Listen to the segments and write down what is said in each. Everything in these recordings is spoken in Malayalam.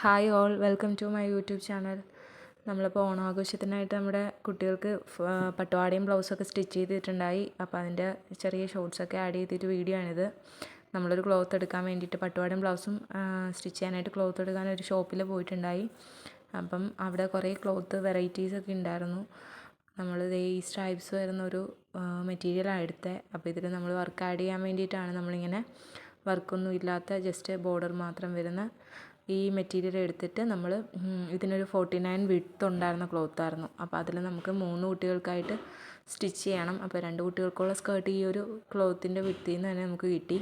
Hi all welcome to my YouTube channel നമ്മളിപ്പോൾ ഓണാഘോഷത്തിനായിട്ട് നമ്മുടെ കുട്ടികൾക്ക് പട്ടുപാടിയും ബ്ലൗസൊക്കെ സ്റ്റിച്ച് ചെയ്തിട്ടുണ്ടായി. അപ്പോൾ അതിന്റെ ചെറിയ ഷോർട്സൊക്കെ ആഡ് ചെയ്തിട്ട് വീഡിയോ ആണിത്. നമ്മളൊരു ക്ലോത്ത് എടുക്കാൻ വേണ്ടിയിട്ട് പട്ടുപാടിയും ബ്ലൗസും സ്റ്റിച്ച് ചെയ്യാനായിട്ട് ക്ലോത്ത് എടുക്കാൻ ഒരു ഷോപ്പിൽ പോയിട്ടുണ്ടായി. അപ്പം അവിടെ കുറേ ക്ലോത്ത് വെറൈറ്റീസൊക്കെ ഉണ്ടായിരുന്നു നമ്മൾ ഈ സ്ട്രൈപ്സ് വരുന്ന ഒരു മെറ്റീരിയലാണ് എടുത്തത് അപ്പോൾ ഇതിൽ നമ്മൾ വർക്ക് ആഡ് ചെയ്യാൻ വേണ്ടിയിട്ടാണ് നമ്മളിങ്ങനെ വർക്കൊന്നും ഇല്ലാത്ത ജസ്റ്റ് ബോർഡർ മാത്രം വരുന്ന ഈ മെറ്റീരിയൽ എടുത്തിട്ട് നമ്മൾ ഇതിനൊരു ഫോർട്ടി നയൻ വിഡ്ത്ത് ഉണ്ടായിരുന്ന ക്ലോത്ത് ആയിരുന്നു. അപ്പോൾ അതിൽ നമുക്ക് മൂന്ന് കുട്ടികൾക്കായിട്ട് സ്റ്റിച്ച് ചെയ്യണം. അപ്പോൾ രണ്ട് കുട്ടികൾക്കുള്ള സ്കേർട്ട് ഈ ഒരു ക്ലോത്തിന്റെ വിഡ്ത്തിൽ നിന്ന് തന്നെ നമുക്ക് കിട്ടി.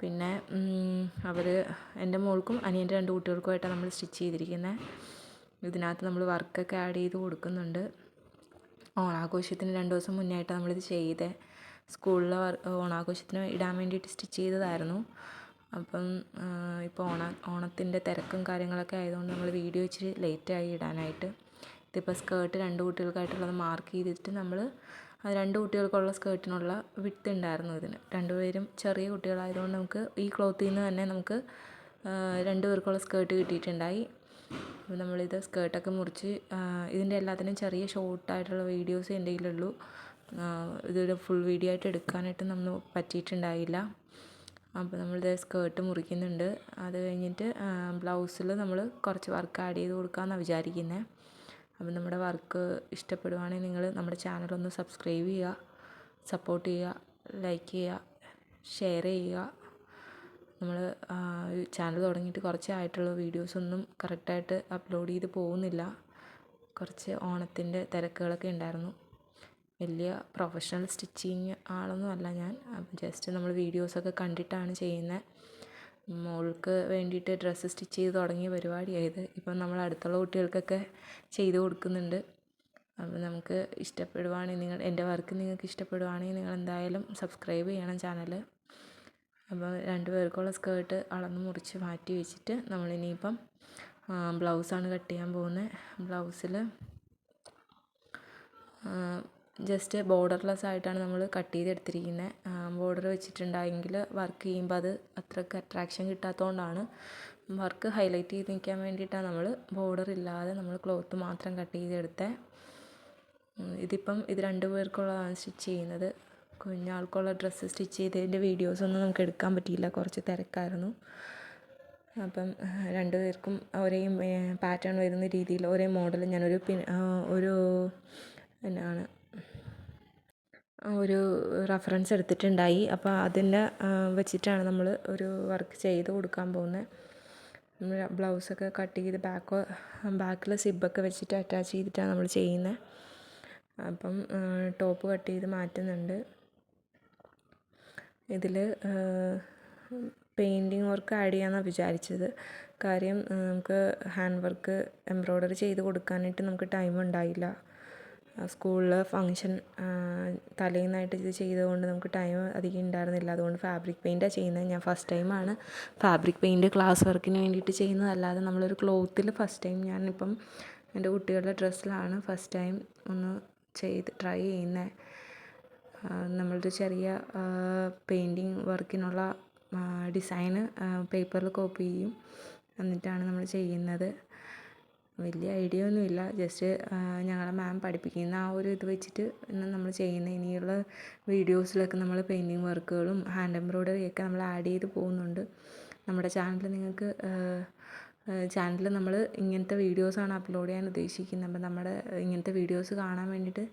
പിന്നെ അവർ എന്റെ മോൾക്കും അനിയന്റെ രണ്ട് കുട്ടികൾക്കുമായിട്ടാണ് നമ്മൾ സ്റ്റിച്ച് ചെയ്തിരിക്കുന്നത് ഇതിനകത്ത് നമ്മൾ വർക്കൊക്കെ ആഡ് ചെയ്ത് കൊടുക്കുന്നുണ്ട്. ഓണാഘോഷത്തിന് രണ്ട് ദിവസം മുന്നേ ആയിട്ടാണ് നമ്മളിത് ചെയ്തേ. സ്കൂളിലെ ഓണാഘോഷത്തിന് ഇടാൻ വേണ്ടിയിട്ട് സ്റ്റിച്ച് ചെയ്തതായിരുന്നു. അപ്പം ഇപ്പോൾ ഓണ ഓണത്തിന്റെ തിരക്കും കാര്യങ്ങളൊക്കെ ആയതുകൊണ്ട് നമ്മൾ വീഡിയോ ഇച്ചിരി ലേറ്റായി ഇടാനായിട്ട്. ഇതിപ്പോൾ സ്കേർട്ട് രണ്ട് കുട്ടികൾക്കായിട്ടുള്ളത് മാർക്ക് ചെയ്തിട്ട് നമ്മൾ രണ്ട് കുട്ടികൾക്കുള്ള സ്കേർട്ടിനുള്ള വിത്ത് ഉണ്ടായിരുന്നു ഇതിന്. രണ്ടുപേരും ചെറിയ കുട്ടികളായതുകൊണ്ട് നമുക്ക് ഈ ക്ലോത്തിൽ നിന്ന് തന്നെ നമുക്ക് രണ്ട് പേർക്കുള്ള സ്കേർട്ട് കിട്ടിയിട്ടുണ്ടായി. അപ്പോൾ നമ്മളിത് സ്കേർട്ടൊക്കെ മുറിച്ച് ഇതിന്റെ എല്ലാത്തിനും ചെറിയ ഷോർട്ടായിട്ടുള്ള വീഡിയോസ് എന്തെങ്കിലും ഉള്ളൂ ഇതൊരു ഫുൾ വീഡിയോ ആയിട്ട് എടുക്കാനായിട്ട് നമ്മൾ പറ്റിയിട്ടുണ്ടായില്ല. അപ്പോൾ നമ്മൾ നമ്മളിത് സ്കേർട്ട് മുറിക്കുന്നുണ്ട്. അത് കഴിഞ്ഞിട്ട് ബ്ലൗസിൽ നമ്മൾ കുറച്ച് വർക്ക് ആഡ് ചെയ്ത് കൊടുക്കാമെന്നാണ് വിചാരിക്കുന്നത് അപ്പം നമ്മുടെ വർക്ക് ഇഷ്ടപ്പെടുവാണെങ്കിൽ നിങ്ങൾ നമ്മുടെ ചാനൽ ഒന്ന് സബ്സ്ക്രൈബ് ചെയ്യുക സപ്പോർട്ട് ചെയ്യുക ലൈക്ക് ചെയ്യുക ഷെയർ ചെയ്യുക. നമ്മൾ ചാനൽ തുടങ്ങിയിട്ട് കുറച്ചായിട്ടുള്ള വീഡിയോസൊന്നും കറക്റ്റായിട്ട് അപ്ലോഡ് ചെയ്ത് പോകുന്നില്ല. കുറച്ച് ഓണത്തിന്റെ തിരക്കുകളൊക്കെ ഉണ്ടായിരുന്നു. വലിയ പ്രൊഫഷണൽ സ്റ്റിച്ചിങ് ആളൊന്നും അല്ല ഞാൻ. ജസ്റ്റ് നമ്മൾ വീഡിയോസൊക്കെ കണ്ടിട്ടാണ് ചെയ്യുന്നത് മോൾക്ക് വേണ്ടിയിട്ട് ഡ്രസ്സ് സ്റ്റിച്ച് ചെയ്ത് തുടങ്ങിയ പരിപാടിയായത്. ഇപ്പം നമ്മൾ അടുത്തുള്ള കുട്ടികൾക്കൊക്കെ ചെയ്ത് കൊടുക്കുന്നുണ്ട്. അപ്പം നമുക്ക് ഇഷ്ടപ്പെടുവാണെങ്കിൽ നിങ്ങൾ എന്റെ വർക്ക് നിങ്ങൾക്ക് ഇഷ്ടപ്പെടുവാണെങ്കിൽ നിങ്ങൾ എന്തായാലും സബ്സ്ക്രൈബ് ചെയ്യണം ചാനൽ അപ്പോൾ രണ്ട് പേർക്കുള്ള സ്കേർട്ട് അളന്ന് മുറിച്ച് മാറ്റി വെച്ചിട്ട് നമ്മളിനിയിപ്പം ബ്ലൗസാണ് കട്ട് ചെയ്യാൻ പോകുന്നത് ബ്ലൗസിൽ ജസ്റ്റ് ബോർഡർലെസ് ആയിട്ടാണ് നമ്മൾ കട്ട് ചെയ്തെടുത്തിരിക്കുന്നത് ബോർഡർ വെച്ചിട്ടുണ്ടായെങ്കിൽ വർക്ക് ചെയ്യുമ്പോൾ അത് അത്രയ്ക്ക് അട്രാക്ഷൻ കിട്ടാത്തതുകൊണ്ടാണ് വർക്ക് ഹൈലൈറ്റ് ചെയ്ത് നിൽക്കാൻ വേണ്ടിയിട്ടാണ് നമ്മൾ ബോർഡർ ഇല്ലാതെ നമ്മൾ ക്ലോത്ത് മാത്രം കട്ട് ചെയ്തെടുത്തത് ഇതിപ്പം ഇത് രണ്ട് പേർക്കുള്ളതാണ് സ്റ്റിച്ച് ചെയ്യുന്നത്. കുഞ്ഞാൾക്കുള്ള ഡ്രസ്സ് സ്റ്റിച്ച് ചെയ്തതിന്റെ വീഡിയോസൊന്നും നമുക്ക് എടുക്കാൻ പറ്റിയില്ല. കുറച്ച് തിരക്കായിരുന്നു. അപ്പം രണ്ടു പേർക്കും ഒരേ പാറ്റേൺ വരുന്ന രീതിയിൽ ഒരേ മോഡൽ ഞാനൊരു പിൻ ഒരു എന്നാണ് ഒരു റഫറൻസ് എടുത്തിട്ടുണ്ടായി. അപ്പോൾ അതിനെ വെച്ചിട്ടാണ് നമ്മൾ ഒരു വർക്ക് ചെയ്ത് കൊടുക്കാൻ പോകുന്നത് ബ്ലൗസൊക്കെ കട്ട് ചെയ്ത് ബാക്ക് ബാക്കിൽ സിബൊക്കെ വെച്ചിട്ട് അറ്റാച്ച് ചെയ്തിട്ടാണ് നമ്മൾ ചെയ്യുന്നത് അപ്പം ടോപ്പ് കട്ട് ചെയ്ത് മാറ്റുന്നുണ്ട്. ഇതിൽ പെയിന്റിങ് വർക്ക് ആഡ് ചെയ്യാമെന്നാണ് വിചാരിച്ചത്. കാര്യം നമുക്ക് ഹാൻഡ് വർക്ക് എംബ്രോയ്ഡറി ചെയ്ത് കൊടുക്കാനായിട്ട് നമുക്ക് ടൈം ഉണ്ടായില്ല. സ്കൂളിൽ ഫങ്ഷൻ തലേന്നായിട്ട് ഇത് ചെയ്തതുകൊണ്ട് നമുക്ക് ടൈം അധികം ഉണ്ടായിരുന്നില്ല. അതുകൊണ്ട് ഫാബ്രിക് പെയിന്റാണ് ചെയ്യുന്നത്. ഞാൻ ഫസ്റ്റ് ടൈമാണ് ഫാബ്രിക് പെയിന്റ് ക്ലാസ് വർക്കിന് വേണ്ടിയിട്ട് ചെയ്യുന്നതല്ലാതെ നമ്മളൊരു ക്ലോത്തിൽ ഫസ്റ്റ് ടൈം ഞാനിപ്പം എന്റെ കുട്ടികളുടെ ഡ്രസ്സിലാണ് ഫസ്റ്റ് ടൈം ഒന്ന് ചെയ്ത് ട്രൈ ചെയ്യുന്നത് നമ്മളൊരു ചെറിയ പെയിന്റിങ് വർക്കിനുള്ള ഡിസൈന് പേപ്പറിൽ കോപ്പി ചെയ്യും. എന്നിട്ടാണ് നമ്മൾ ചെയ്യുന്നത്. വലിയ ഐഡിയ ഒന്നുമില്ല. ജസ്റ്റ് ഞങ്ങളെ മാം പഠിപ്പിക്കുന്ന ആ ഒരു ഇത് വെച്ചിട്ട് നമ്മൾ ചെയ്യുന്ന ഇനിയുള്ള വീഡിയോസിലൊക്കെ നമ്മൾ പെയിന്റിങ് വർക്കുകളും ഹാൻഡ് എംബ്രോയ്ഡറിയൊക്കെ നമ്മൾ ആഡ് ചെയ്ത് പോകുന്നുണ്ട്. നമ്മുടെ ചാനൽ നിങ്ങൾക്ക് ചാനലിൽ നമ്മൾ ഇങ്ങനത്തെ വീഡിയോസാണ് അപ്ലോഡ് ചെയ്യാൻ ഉദ്ദേശിക്കുന്നത്. അപ്പം നമ്മുടെ ഇങ്ങനത്തെ വീഡിയോസ് കാണാൻ വേണ്ടിയിട്ട്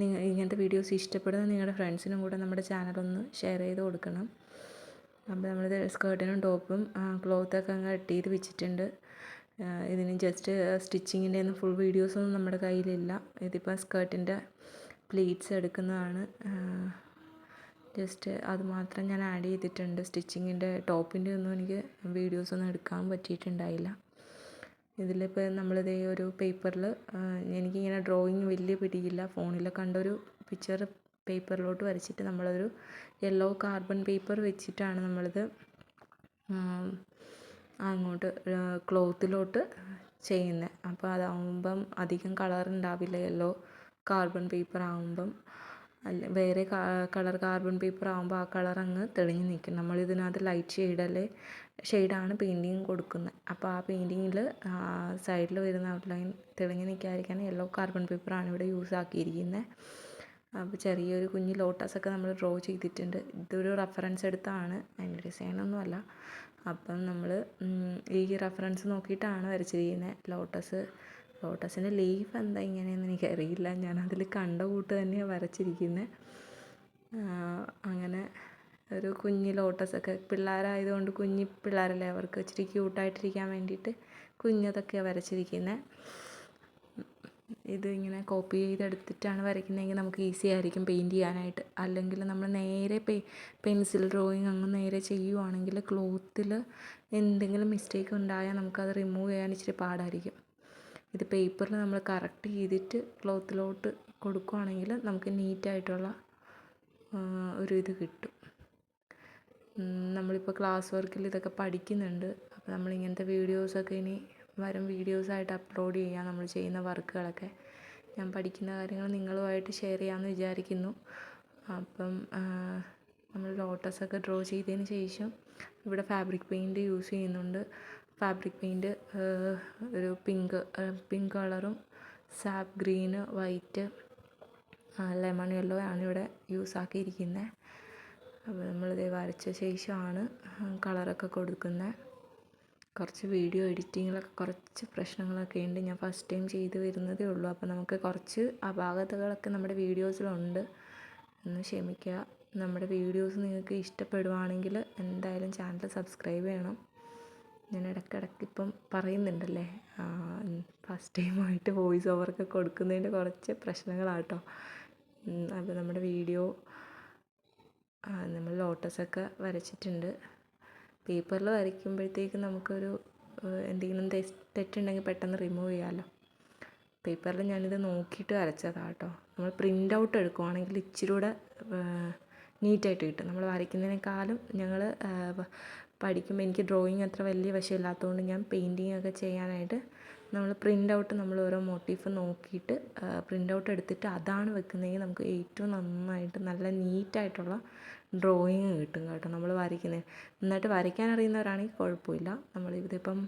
നിങ്ങൾ ഇങ്ങനത്തെ വീഡിയോസ് ഇഷ്ടപ്പെടുന്ന നിങ്ങളുടെ ഫ്രണ്ട്സിനും കൂടെ നമ്മുടെ ചാനലൊന്ന് ഷെയർ ചെയ്ത് കൊടുക്കണം. അപ്പോൾ നമ്മളിത് സ്കേർട്ടിനും ടോപ്പും ക്ലോത്തൊക്കെ അങ്ങ് കട്ട് ചെയ്ത് വെച്ചിട്ടുണ്ട്. ഇതിന് ജസ്റ്റ് സ്റ്റിച്ചിങ്ങിന്റെ ഒന്നും ഫുൾ വീഡിയോസൊന്നും നമ്മുടെ കയ്യിലില്ല. ഇതിപ്പോൾ സ്കേർട്ടിന്റെ പ്ലീറ്റ്സ് എടുക്കുന്നതാണ്. ജസ്റ്റ് അത് മാത്രം ഞാൻ ആഡ് ചെയ്തിട്ടുണ്ട്. സ്റ്റിച്ചിങ്ങിന്റെ ടോപ്പിന്റെ ഒന്നും എനിക്ക് വീഡിയോസൊന്നും എടുക്കാൻ പറ്റിയിട്ടുണ്ടായില്ല. ഇതിലിപ്പോൾ നമ്മളിതേ ഒരു പേപ്പറിൽ എനിക്കിങ്ങനെ ഡ്രോയിങ് വലിയ പിടിയില്ല. ഫോണിൽ കണ്ടൊരു പിക്ചർ പേപ്പറിലോട്ട് വരച്ചിട്ട് നമ്മളൊരു യെല്ലോ കാർബൺ പേപ്പർ വെച്ചിട്ടാണ് നമ്മളിത് അങ്ങോട്ട് ക്ലോത്തിലോട്ട് ചെയ്യുന്നത് അപ്പോൾ അതാവുമ്പം അധികം കളർ ഉണ്ടാവില്ല യെല്ലോ കാർബൺ പേപ്പർ ആവുമ്പം. അല്ല വേറെ കളർ കാർബൺ പേപ്പർ ആവുമ്പോൾ ആ കളർ അങ്ങ് തെളിഞ്ഞു നിൽക്കും നമ്മൾ ഇതിനകത്ത് ലൈറ്റ് ഷെയ്ഡല്ലേ ഷെയ്ഡാണ് പെയിന്റിങ് കൊടുക്കുന്നത് അപ്പോൾ ആ പെയിന്റിങ്ങിൽ സൈഡിൽ വരുന്ന ഔട്ട്ലൈൻ തെളിഞ്ഞു നിൽക്കാതിരിക്കാൻ യെല്ലോ കാർബൺ പേപ്പറാണ് ഇവിടെ യൂസ് ആക്കിയിരിക്കുന്നത് അപ്പോൾ ചെറിയൊരു കുഞ്ഞ് ലോട്ടസൊക്കെ നമ്മൾ ഡ്രോ ചെയ്തിട്ടുണ്ട്. ഇതൊരു റെഫറൻസ് എടുത്താണ്. അതിന്റെ ഡിസൈനൊന്നുമല്ല അപ്പം നമ്മൾ ഈ റെഫറൻസ് നോക്കിയിട്ടാണ് വരച്ചിരിക്കുന്നത് ലോട്ടസ് ലോട്ടസിന്റെ ലീഫ് എന്താ ഇങ്ങനെയെന്ന് എനിക്കറിയില്ല. ഞാനതിൽ കണ്ട കൂട്ട് തന്നെയാണ് വരച്ചിരിക്കുന്നത് അങ്ങനെ ഒരു കുഞ്ഞ് ലോട്ടസൊക്കെ പിള്ളേരായതുകൊണ്ട് കുഞ്ഞ് പിള്ളേരല്ലേ അവർക്ക് ഇച്ചിരി ക്യൂട്ടായിട്ടിരിക്കാൻ വേണ്ടിയിട്ട് കുഞ്ഞതൊക്കെയാണ് വരച്ചിരിക്കുന്നത് ഇത് ഇങ്ങനെ കോപ്പി ചെയ്തെടുത്തിട്ടാണ് വരയ്ക്കുന്നതെങ്കിൽ നമുക്ക് ഈസി ആയിരിക്കും പെയിന്റ് ചെയ്യാനായിട്ട്. അല്ലെങ്കിൽ നമ്മൾ നേരെ പെ പെൻസിൽ ഡ്രോയിങ് അങ്ങ് നേരെ ചെയ്യുവാണെങ്കിൽ ക്ലോത്തിൽ എന്തെങ്കിലും മിസ്റ്റേക്ക് ഉണ്ടായാൽ നമുക്കത് റിമൂവ് ചെയ്യാൻ ഇച്ചിരി പാടായിരിക്കും. ഇത് പേപ്പറിൽ നമ്മൾ കറക്റ്റ് ചെയ്തിട്ട് ക്ലോത്തിലോട്ട് കൊടുക്കുവാണെങ്കിൽ നമുക്ക് നീറ്റായിട്ടുള്ള ഒരു ഇത് കിട്ടും. നമ്മളിപ്പോൾ ക്ലാസ് വർക്കിൽ ഇതൊക്കെ പഠിക്കുന്നുണ്ട്. അപ്പോൾ നമ്മളിങ്ങനത്തെ വീഡിയോസൊക്കെ ഇനി വരും വീഡിയോസായിട്ട് അപ്ലോഡ് ചെയ്യാം നമ്മൾ ചെയ്യുന്ന വർക്കുകളൊക്കെ. ഞാൻ പഠിക്കുന്ന കാര്യങ്ങൾ നിങ്ങളുമായിട്ട് ഷെയർ ചെയ്യാമെന്ന് വിചാരിക്കുന്നു. അപ്പം നമ്മൾ ലോട്ടസൊക്കെ ഡ്രോ ചെയ്തതിന് ശേഷം ഇവിടെ ഫാബ്രിക് പെയിന്റ് യൂസ് ചെയ്യുന്നുണ്ട്. ഫാബ്രിക് പെയിന്റ് ഒരു പിങ്ക് പിങ്ക് കളറും sap green white lemon yellow ആണ് ഇവിടെ യൂസ് ആക്കിയിരിക്കുന്നത് അപ്പോൾ നമ്മളിത് വരച്ച ശേഷമാണ് കളറൊക്കെ കൊടുക്കുന്നത് കുറച്ച് വീഡിയോ എഡിറ്റിങ്ങിലൊക്കെ കുറച്ച് പ്രശ്നങ്ങളൊക്കെ ഉണ്ട്. ഞാൻ ഫസ്റ്റ് ടൈം ചെയ്ത് വരുന്നതേ ഉള്ളൂ. അപ്പോൾ നമുക്ക് കുറച്ച് അപാകതകളൊക്കെ നമ്മുടെ വീഡിയോസിലുണ്ട്. ഒന്ന് ക്ഷമിക്കുക. നമ്മുടെ വീഡിയോസ് നിങ്ങൾക്ക് ഇഷ്ടപ്പെടുവാണെങ്കിൽ എന്തായാലും ചാനൽ സബ്സ്ക്രൈബ് ചെയ്യണം. ഞാൻ ഇടയ്ക്കിടയ്ക്ക് ഇപ്പം പറയുന്നുണ്ടല്ലേ ഫസ്റ്റ് ടൈമായിട്ട് വോയിസ് ഓവറൊക്കെ കൊടുക്കുന്നതിന്റെ കുറച്ച് പ്രശ്നങ്ങളാട്ടോ. അപ്പോൾ നമ്മുടെ വീഡിയോ നമ്മൾ ലോട്ടസൊക്കെ വരച്ചിട്ടുണ്ട്. പേപ്പറിൽ വരയ്ക്കുമ്പോഴത്തേക്ക് നമുക്കൊരു എന്തെങ്കിലും തെറ്റുണ്ടെങ്കിൽ പെട്ടെന്ന് റിമൂവ് ചെയ്യാമല്ലോ പേപ്പറിൽ ഞാനിത് നോക്കിയിട്ട് വരച്ചതാണ് കേട്ടോ നമ്മൾ പ്രിന്റ് ഔട്ട് എടുക്കുവാണെങ്കിൽ ഇച്ചിരി കൂടെ നീറ്റായിട്ട് കിട്ടും. നമ്മൾ വരയ്ക്കുന്നതിനേക്കാളും ഞങ്ങൾ പഠിക്കുമ്പോൾ എനിക്ക് ഡ്രോയിങ് അത്ര വലിയ വശമില്ലാത്തതുകൊണ്ട് ഞാൻ പെയിന്റിങ് ഒക്കെ ചെയ്യാനായിട്ട് നമ്മൾ പ്രിന്റ് ഔട്ട് നമ്മൾ ഓരോ മോട്ടീഫ് നോക്കിയിട്ട് പ്രിന്റ് ഔട്ട് എടുത്തിട്ട് അതാണ് വെക്കുന്നതെങ്കിൽ നമുക്ക് ഏറ്റവും നന്നായിട്ട് നല്ല നീറ്റായിട്ടുള്ള ഡ്രോയിങ് കിട്ടും കേട്ടോ നമ്മൾ വരയ്ക്കുന്നത് നന്നായിട്ട് വരയ്ക്കാൻ അറിയുന്നവരാണെങ്കിൽ കുഴപ്പമില്ല. നമ്മൾ ഇതിപ്പം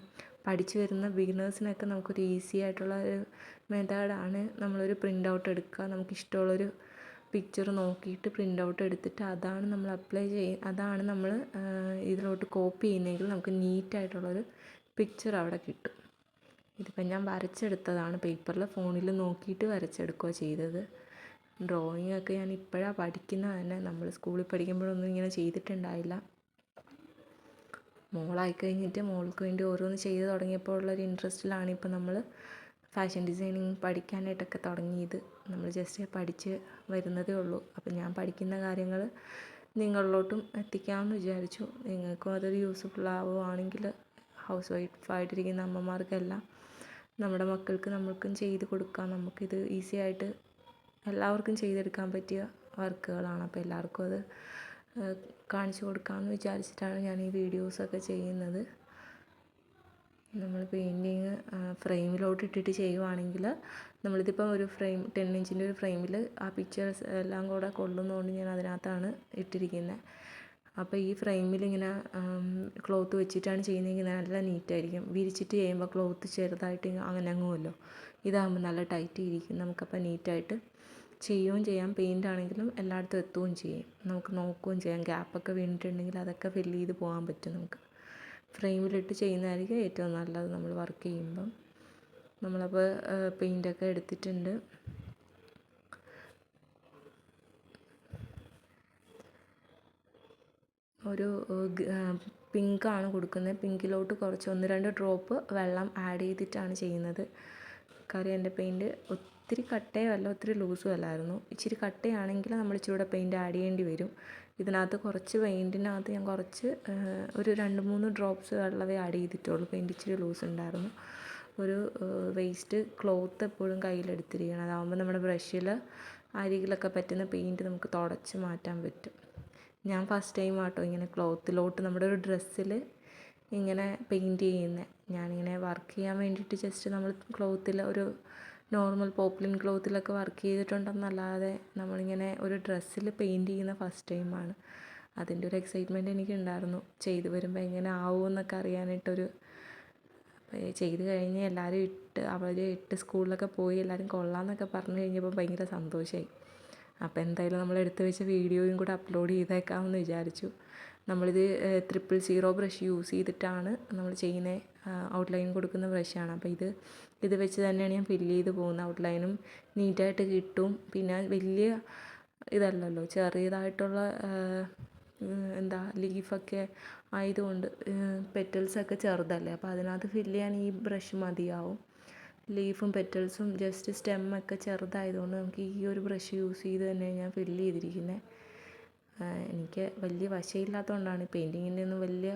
പഠിച്ചു വരുന്ന ബിഗിനേഴ്സിനൊക്കെ നമുക്കൊരു ഈസി ആയിട്ടുള്ള ഒരു മെത്തേഡാണ് നമ്മളൊരു പ്രിന്റ് ഔട്ട് എടുക്കുക. നമുക്ക് ഇഷ്ടമുള്ളൊരു പിക്ചർ നോക്കിയിട്ട് പ്രിന്റ് ഔട്ട് എടുത്തിട്ട് അതാണ് നമ്മൾ അപ്ലൈ ചെയ്യ അതാണ് നമ്മൾ ഇതിലോട്ട് കോപ്പി ചെയ്യുന്നതെങ്കിൽ നമുക്ക് നീറ്റായിട്ടുള്ളൊരു പിക്ചർ അവിടെ കിട്ടും. ഇതിപ്പം ഞാൻ വരച്ചെടുത്തതാണ്. പേപ്പറിൽ ഫോണിൽ നോക്കിയിട്ട് വരച്ചെടുക്കുക ചെയ്തത്. ഡ്രോയിങ് ഒക്കെ ഞാൻ ഇപ്പോഴാണ് പഠിക്കുന്നത്. തന്നെ നമ്മൾ സ്കൂളിൽ പഠിക്കുമ്പോഴൊന്നും ഇങ്ങനെ ചെയ്തിട്ടുണ്ടായില്ല. മോളായി കഴിഞ്ഞിട്ട് മോൾക്ക് വേണ്ടി ഓരോന്ന് ചെയ്ത് തുടങ്ങിയപ്പോൾ ഉള്ളൊരു ഇൻട്രസ്റ്റിലാണ് ഇപ്പോൾ നമ്മൾ ഫാഷൻ ഡിസൈനിങ് പഠിക്കാനായിട്ടൊക്കെ തുടങ്ങിയത്. നമ്മൾ ജസ്റ്റ് പഠിച്ച് വരുന്നതേ ഉള്ളൂ. അപ്പം ഞാൻ പഠിക്കുന്ന കാര്യങ്ങൾ നിങ്ങളിലോട്ടും എത്തിക്കാമെന്ന് വിചാരിച്ചു. നിങ്ങൾക്കും അതൊരു യൂസ്ഫുൾ ആവുകയാണെങ്കിൽ ഹൗസ് വൈഫായിട്ടിരിക്കുന്ന അമ്മമാർക്കെല്ലാം നമ്മുടെ മക്കൾക്ക് നമ്മൾക്കും ചെയ്ത് കൊടുക്കാം. നമുക്കിത് ഈസി ആയിട്ട് എല്ലാവർക്കും ചെയ്തെടുക്കാൻ പറ്റിയ വർക്കുകളാണ്. അപ്പോൾ എല്ലാവർക്കും അത് കാണിച്ചു കൊടുക്കാമെന്ന് വിചാരിച്ചിട്ടാണ് ഞാൻ ഈ വീഡിയോസൊക്കെ ചെയ്യുന്നത്. നമ്മൾ പെയിന്റിങ് ഫ്രെയിമിലോട്ട് ഇട്ടിട്ട് ചെയ്യുവാണെങ്കിൽ നമ്മളിതിപ്പം ഒരു ഫ്രെയിം ടെൻ ഇഞ്ചിന്റെ ഒരു ഫ്രെയിമിൽ ആ പിക്ചേഴ്സ് എല്ലാം കൂടെ കൊള്ളുന്നതുകൊണ്ട് ഞാൻ അതിനകത്താണ് ഇട്ടിരിക്കുന്നത്. അപ്പോൾ ഈ ഫ്രെയിമിൽ ഇങ്ങനെ ക്ലോത്ത് വെച്ചിട്ടാണ് ചെയ്യുന്നതെങ്കിൽ നല്ല നീറ്റായിരിക്കും. വിരിച്ചിട്ട് ചെയ്യുമ്പോൾ ക്ലോത്ത് ചെറുതായിട്ട് അങ്ങനെ അങ്ങുമല്ലോ ഇതാകുമ്പോൾ നല്ല ടൈറ്റ് ഇരിക്കും നമുക്കപ്പോൾ നീറ്റായിട്ട് ചെയ്യുകയും ചെയ്യാം. പെയിന്റ് ആണെങ്കിലും എല്ലായിടത്തും എത്തുകയും ചെയ്യും. നമുക്ക് നോക്കുകയും ചെയ്യാം. ഗ്യാപ്പൊക്കെ വീണിട്ടുണ്ടെങ്കിൽ അതൊക്കെ ഫില്ല് ചെയ്ത് പോകാൻ പറ്റും നമുക്ക്. ഫ്രെയിമിലിട്ട് ചെയ്യുന്നതായിരിക്കും ഏറ്റവും നല്ലത് നമ്മൾ വർക്ക് ചെയ്യുമ്പം. നമ്മളപ്പോൾ പെയിന്റൊക്കെ എടുത്തിട്ടുണ്ട്. ഒരു പിങ്കാണ് കൊടുക്കുന്നത്. പിങ്കിലോട്ട് കുറച്ച് ഒന്ന് രണ്ട് ഡ്രോപ്പ് വെള്ളം ആഡ് ചെയ്തിട്ടാണ് ചെയ്യുന്നത്. കാര്യം എന്റെ പെയിന്റ് ഒത്തിരി കട്ടയോ അല്ല ഒത്തിരി ലൂസും അല്ലായിരുന്നു. ഇച്ചിരി കട്ടയാണെങ്കിൽ നമ്മൾ ഇച്ചിരൂടെ പെയിന്റ് ആഡ് ചെയ്യേണ്ടി വരും. ഇതിനകത്ത് കുറച്ച് പെയിന്റിനകത്ത് ഞാൻ കുറച്ച് ഒരു രണ്ട് മൂന്ന് ഡ്രോപ്സ് വെള്ളമേ ആഡ് ചെയ്തിട്ടുള്ളൂ. പെയിന്റ് ഇച്ചിരി ലൂസ് ഉണ്ടായിരുന്നു. ഒരു വേസ്റ്റ് ക്ലോത്ത് എപ്പോഴും കയ്യിലെടുത്തിരിക്കണം. അതാകുമ്പോൾ നമ്മുടെ ബ്രഷിൽ അരികിലൊക്കെ പറ്റുന്ന പെയിന്റ് നമുക്ക് തുടച്ച് മാറ്റാൻ പറ്റും. ഞാൻ ഫസ്റ്റ് ടൈം ആട്ടോ ഇങ്ങനെ ക്ലോത്തിലോട്ട് നമ്മുടെ ഒരു ഡ്രസ്സിൽ ഇങ്ങനെ പെയിന്റ് ചെയ്യുന്നത് ഞാനിങ്ങനെ വർക്ക് ചെയ്യാൻ വേണ്ടിയിട്ട് ജസ്റ്റ് നമ്മൾ ക്ലോത്തിൽ ഒരു നോർമൽ പോപ്ലിൻ ക്ലോത്തിലൊക്കെ വർക്ക് ചെയ്തിട്ടുണ്ടെന്നല്ലാതെ നമ്മളിങ്ങനെ ഒരു ഡ്രസ്സിൽ പെയിന്റ് ചെയ്യുന്ന ഫസ്റ്റ് ടൈമാണ്. അതിന്റെ ഒരു എക്സൈറ്റ്മെന്റ് എനിക്കുണ്ടായിരുന്നു. ചെയ്തു വരുമ്പോൾ എങ്ങനെ ആവുമെന്നൊക്കെ അറിയാനായിട്ടൊരു ചെയ്ത് കഴിഞ്ഞ് എല്ലാവരും ഇട്ട് അവർ ഇട്ട് സ്കൂളിലൊക്കെ പോയി എല്ലാവരും കൊള്ളാമെന്നൊക്കെ പറഞ്ഞു കഴിഞ്ഞപ്പോൾ ഭയങ്കര സന്തോഷമായി അപ്പോൾ എന്തായാലും നമ്മൾ എടുത്തു വെച്ച വീഡിയോയും കൂടെ അപ്ലോഡ് ചെയ്തേക്കാമെന്ന് വിചാരിച്ചു. നമ്മളിത് ട്രിപ്പിൾ സീറോ ബ്രഷ് യൂസ് ചെയ്തിട്ടാണ് നമ്മൾ ചെയ്യുന്ന ഔട്ട്ലൈൻ കൊടുക്കുന്ന ബ്രഷാണ് അപ്പോൾ ഇത് ഇത് വെച്ച് തന്നെയാണ് ഞാൻ ഫില്ല് ചെയ്ത് പോകുന്നത്. ഔട്ട്ലൈനും നീറ്റായിട്ട് കിട്ടും. പിന്നെ വലിയ ഇതല്ലല്ലോ ചെറിയതായിട്ടുള്ള എന്താ ലീഫൊക്കെ ആയതുകൊണ്ട് പെറ്റൽസൊക്കെ ചെറുതല്ലേ? അപ്പോൾ അതിനകത്ത് ഫില്ല് ചെയ്യാൻ ഈ ബ്രഷ് മതിയാവും. ലീഫും പെറ്റൽസും ജസ്റ്റ് സ്റ്റെമ്മൊക്കെ ചെറുതായതുകൊണ്ട് നമുക്ക് ഈ ഒരു ബ്രഷ് യൂസ് ചെയ്ത് തന്നെ ഞാൻ ഫില്ല് ചെയ്തിരിക്കുന്നത് എനിക്ക് വലിയ വശമില്ലാത്തതുകൊണ്ടാണ് പെയിന്റിങ്ങിന്റെ ഒന്നും വലിയ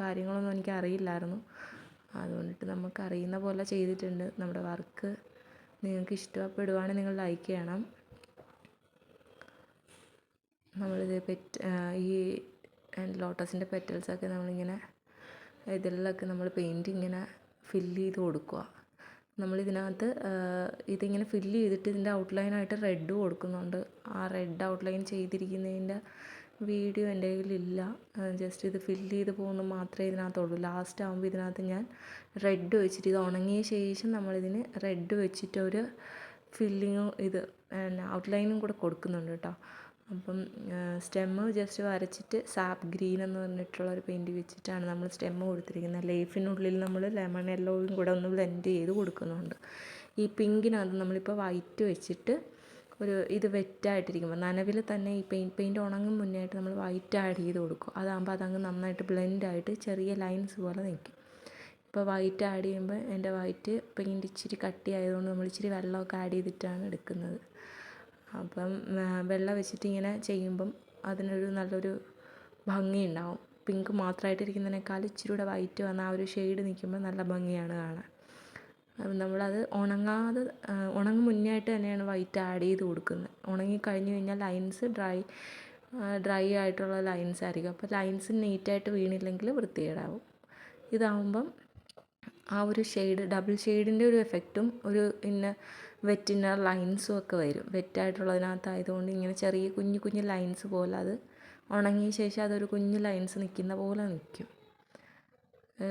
കാര്യങ്ങളൊന്നും എനിക്ക് അറിയില്ലായിരുന്നു. അതുകൊണ്ടിട്ട് നമുക്ക് അറിയുന്ന പോലെ ചെയ്തിട്ടുണ്ട്. നമ്മുടെ വർക്ക് നിങ്ങൾക്ക് ഇഷ്ടപ്പെടുവാണെങ്കിൽ നിങ്ങൾ ലൈക്ക് ചെയ്യണം. നമ്മളിത് പെറ്റ് ഈ ലോട്ടസിന്റെ പെറ്റൽസൊക്കെ നമ്മളിങ്ങനെ ഇതിലൊക്കെ നമ്മൾ പെയിന്റ് ഇങ്ങനെ ഫില്ല് ചെയ്ത് കൊടുക്കുക നമ്മളിതിനകത്ത് ഇതിങ്ങനെ ഫില്ല് ചെയ്തിട്ട് ഇതിന്റെ ഔട്ട്ലൈനായിട്ട് റെഡ് കൊടുക്കുന്നുണ്ട്. ആ റെഡ് ഔട്ട്ലൈൻ ചെയ്തിരിക്കുന്നതിന്റെ വീഡിയോ എന്റെ കയ്യിലില്ല. ജസ്റ്റ് ഇത് ഫില്ല് ചെയ്ത് പോകുന്നത് മാത്രമേ ഇതിനകത്തുള്ളൂ. ലാസ്റ്റ് ആകുമ്പോൾ ഇതിനകത്ത് ഞാൻ റെഡ് വെച്ചിട്ട് ഇത് ഉണങ്ങിയ ശേഷം നമ്മളിതിന് റെഡ് വെച്ചിട്ട് ഒരു ഫില്ലിങ്ങും ഇത് ഔട്ട്ലൈനും കൂടെ കൊടുക്കുന്നുണ്ട് കേട്ടോ അപ്പം സ്റ്റെമ്മ് ജസ്റ്റ് വരച്ചിട്ട് സാപ്പ് ഗ്രീൻ എന്ന് പറഞ്ഞിട്ടുള്ള ഒരു പെയിന്റ് വെച്ചിട്ടാണ് നമ്മൾ സ്റ്റെമ്മ് കൊടുത്തിരിക്കുന്നത്. ലൈഫിനുള്ളിൽ നമ്മൾ ലെമൺ യെല്ലോയും കൂടെ ഒന്ന് ബ്ലെൻഡ് ചെയ്ത് കൊടുക്കുന്നുണ്ട്. ഈ പിങ്കിനകത്ത് നമ്മളിപ്പോൾ വൈറ്റ് വെച്ചിട്ട് ഒരു ഇത് വെറ്റായിട്ടിരിക്കുമ്പോൾ നനവിൽ തന്നെ ഈ പെയിന്റ് പെയിന്റ് ഉണങ്ങും മുന്നേ ആയിട്ട് നമ്മൾ വൈറ്റ് ആഡ് ചെയ്ത് കൊടുക്കും. അതാകുമ്പോൾ അതങ്ങ് നന്നായിട്ട് ബ്ലെൻഡായിട്ട് ചെറിയ ലൈൻസ് പോലെ നിൽക്കും ഇപ്പോൾ വൈറ്റ് ആഡ് ചെയ്യുമ്പോൾ എന്റെ വൈറ്റ് പെയിന്റ് ഇച്ചിരി കട്ടിയായതുകൊണ്ട് നമ്മൾ ഇച്ചിരി വെള്ളമൊക്കെ ആഡ് ചെയ്തിട്ടാണ് എടുക്കുന്നത്. അപ്പം വെള്ള വെച്ചിട്ട് ഇങ്ങനെ ചെയ്യുമ്പം അതിനൊരു നല്ലൊരു ഭംഗി ഉണ്ടാവും പിങ്ക് മാത്രമായിട്ടിരിക്കുന്നതിനേക്കാൾ ഇച്ചിരി കൂടെ വൈറ്റ് വന്ന ആ ഒരു ഷെയ്ഡ് നിൽക്കുമ്പോൾ നല്ല ഭംഗിയാണ് കാണാൻ. അപ്പം നമ്മളത് ഉണങ്ങാതെ ഉണങ്ങും മുന്നേ ആയിട്ട് തന്നെയാണ് വൈറ്റ് ആഡ് ചെയ്ത് കൊടുക്കുന്നത്. ഉണങ്ങി കഴിഞ്ഞു കഴിഞ്ഞാൽ ലൈൻസ് ഡ്രൈ ഡ്രൈ ആയിട്ടുള്ള ലൈൻസ് ആയിരിക്കും. അപ്പോൾ ലൈൻസ് നീറ്റായിട്ട് വീണില്ലെങ്കിൽ വൃത്തികേടാവും. ഇതാവുമ്പം ആ ഒരു ഷെയ്ഡ് ഡബിൾ ഷെയ്ഡിന്റെ ഒരു എഫക്റ്റും ഒരു ഇന്ന വെറ്റിനർ ലൈൻസും ഒക്കെ വരും. വെറ്റായിട്ടുള്ളതിനകത്തായതുകൊണ്ട് ഇങ്ങനെ ചെറിയ കുഞ്ഞു കുഞ്ഞു ലൈൻസ് പോലെ അത് ഉണങ്ങിയ ശേഷം അതൊരു കുഞ്ഞു ലൈൻസ് നിൽക്കുന്ന പോലെ നിൽക്കും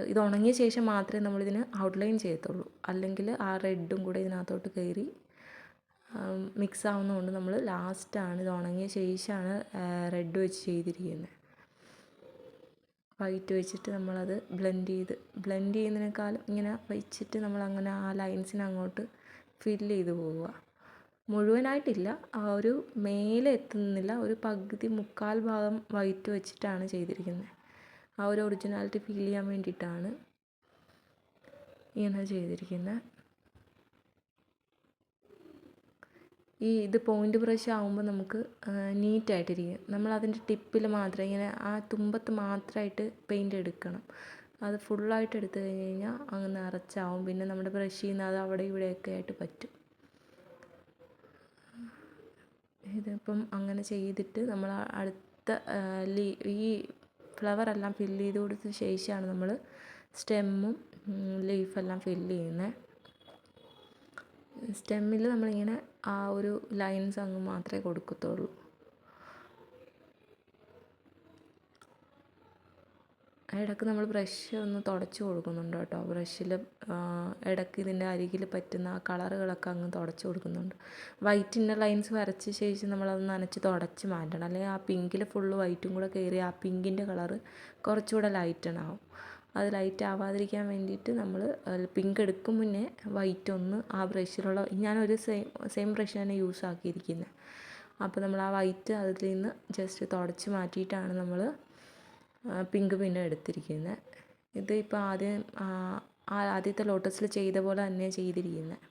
ഇത് ഉണങ്ങിയ ശേഷം മാത്രമേ നമ്മളിതിന് ഔട്ട്ലൈൻ ചെയ്യത്തുള്ളൂ. അല്ലെങ്കിൽ ആ റെഡും കൂടെ ഇതിനകത്തോട്ട് കയറി മിക്സ് ആവുന്നതുകൊണ്ട് നമ്മൾ ലാസ്റ്റാണ് ഇത് ഉണങ്ങിയ ശേഷമാണ് റെഡ് വെച്ച് ചെയ്തിരിക്കുന്നത് വൈറ്റ് വെച്ചിട്ട് നമ്മളത് ബ്ലെൻഡ് ചെയ്ത് ബ്ലെൻഡ് ചെയ്യുന്നതിനേക്കാളും ഇങ്ങനെ വെച്ചിട്ട് നമ്മളങ്ങനെ ആ ലൈൻസിന് അങ്ങോട്ട് ഫില്ല് ചെയ്ത് പോവുക. മുഴുവനായിട്ടില്ല. ആ ഒരു മേലെ എത്തുന്നില്ല. ഒരു പകുതി മുക്കാൽ ഭാഗം വൈറ്റ് വെച്ചിട്ടാണ് ചെയ്തിരിക്കുന്നത്. ആ ഒരു ഒറിജിനാലിറ്റി ഫീൽ ചെയ്യാൻ വേണ്ടിയിട്ടാണ് ഇങ്ങനെ ചെയ്തിരിക്കുന്നത്. ഈ ഇത് പോയിന്റ് ബ്രഷ് ആകുമ്പോൾ നമുക്ക് നീറ്റായിട്ടിരിക്കും നമ്മൾ അതിന്റെ ടിപ്പിൽ മാത്രം ഇങ്ങനെ ആ തുമ്പത്ത് മാത്രമായിട്ട് പെയിന്റ് എടുക്കണം. അത് ഫുള്ളായിട്ട് എടുത്തു കഴിഞ്ഞ് കഴിഞ്ഞാൽ അങ്ങ് നിറച്ചാവും. പിന്നെ നമ്മുടെ ബ്രഷിൽ നിന്ന് അത് അവിടെ ഇവിടെയൊക്കെ ആയിട്ട് പറ്റും. ഇതിപ്പം അങ്ങനെ ചെയ്തിട്ട് നമ്മൾ അടുത്ത ലീ ഈ ഫ്ലവറെല്ലാം ഫില്ല് ചെയ്ത് കൊടുത്ത ശേഷമാണ് നമ്മൾ സ്റ്റെമ്മും ലീഫെല്ലാം ഫില്ല് ചെയ്യുന്നത് സ്റ്റെമ്മിൽ നമ്മളിങ്ങനെ ആ ഒരു ലൈൻസ് അങ്ങ് മാത്രമേ കൊടുക്കത്തുള്ളൂ. ഇടയ്ക്ക് നമ്മൾ ബ്രഷ് ഒന്ന് തുടച്ച് കൊടുക്കുന്നുണ്ട് കേട്ടോ. ബ്രഷിൽ ഇടയ്ക്ക് ഇതിന്റെ അരികിൽ പറ്റുന്ന ആ കളറുകളൊക്കെ അങ്ങ് തുടച്ച് കൊടുക്കുന്നുണ്ട്. വൈറ്റിന്റെ ലൈൻസ് വരച്ച ശേഷം നമ്മളത് നനച്ച് തുടച്ച് മാറ്റണം. അല്ലെങ്കിൽ ആ പിങ്കിൽ ഫുള്ള് വൈറ്റും കൂടെ കയറി ആ പിങ്കിന്റെ കളറ് കുറച്ചുകൂടെ ലൈറ്റൺ ആവും. അത് ലൈറ്റ് ആവാതിരിക്കാൻ വേണ്ടിയിട്ട് നമ്മൾ പിങ്ക് എടുക്കും മുന്നേ വൈറ്റ് ഒന്ന് ആ ബ്രഷിലുള്ള ഞാനൊരു സെയിം സെയിം ബ്രഷ് തന്നെ യൂസ് ആക്കിയിരിക്കുന്നത് അപ്പോൾ നമ്മൾ ആ വൈറ്റ് അതിൽ നിന്ന് ജസ്റ്റ് തുടച്ച് മാറ്റിയിട്ടാണ് നമ്മൾ പിങ്ക് പിന്നെ എടുത്തിരിക്കുന്നത് ഇത് ഇപ്പോൾ ആദ്യം ആദ്യത്തെ ലോട്ടസിൽ ചെയ്ത പോലെ തന്നെ ചെയ്തിരിക്കുന്നത്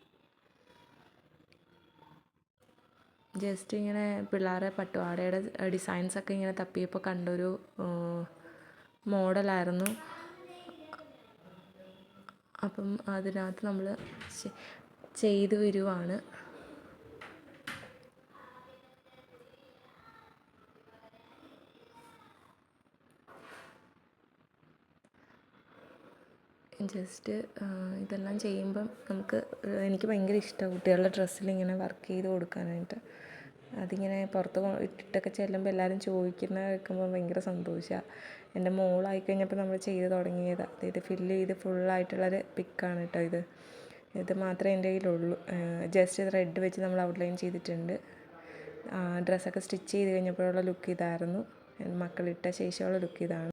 ജസ്റ്റ് ഇങ്ങനെ പിള്ളേരെ പട്ടുപാടയുടെ ഡിസൈൻസൊക്കെ ഇങ്ങനെ തപ്പിയപ്പോൾ കണ്ടൊരു മോഡലായിരുന്നു. അപ്പം അതിനകത്ത് നമ്മൾ ചെയ്തു വരുവാണ്. ജസ്റ്റ് ഇതെല്ലാം ചെയ്യുമ്പം നമുക്ക് എനിക്ക് ഭയങ്കര ഇഷ്ടമാണ് കുട്ടികളുടെ ഡ്രസ്സിൽ ഇങ്ങനെ വർക്ക് ചെയ്ത് കൊടുക്കാനായിട്ട്. അതിങ്ങനെ പുറത്ത് ഇട്ടിട്ടൊക്കെ ചെല്ലുമ്പോൾ എല്ലാവരും ചോദിക്കുന്ന കേൾക്കുമ്പോൾ ഭയങ്കര സന്തോഷമാണ് എന്റെ മോളായി കഴിഞ്ഞപ്പോൾ നമ്മൾ ചെയ്ത് തുടങ്ങിയതാണ് ഇത് ഫില്ല് ചെയ്ത് ഫുള്ളായിട്ടുള്ളൊരു പിക്കാണ് കേട്ടോ ഇത്. ഇത് മാത്രമേ എന്റെ കയ്യിലുള്ളൂ. ജസ്റ്റ് ത്രെഡ് വെച്ച് നമ്മൾ ഔട്ട്ലൈൻ ചെയ്തിട്ടുണ്ട്. ഡ്രസ്സൊക്കെ സ്റ്റിച്ച് ചെയ്ത് കഴിഞ്ഞപ്പോഴുള്ള ലുക്ക് ഇതായിരുന്നു. മക്കളിട്ട ശേഷമുള്ള ലുക്ക് ഇതാണ്.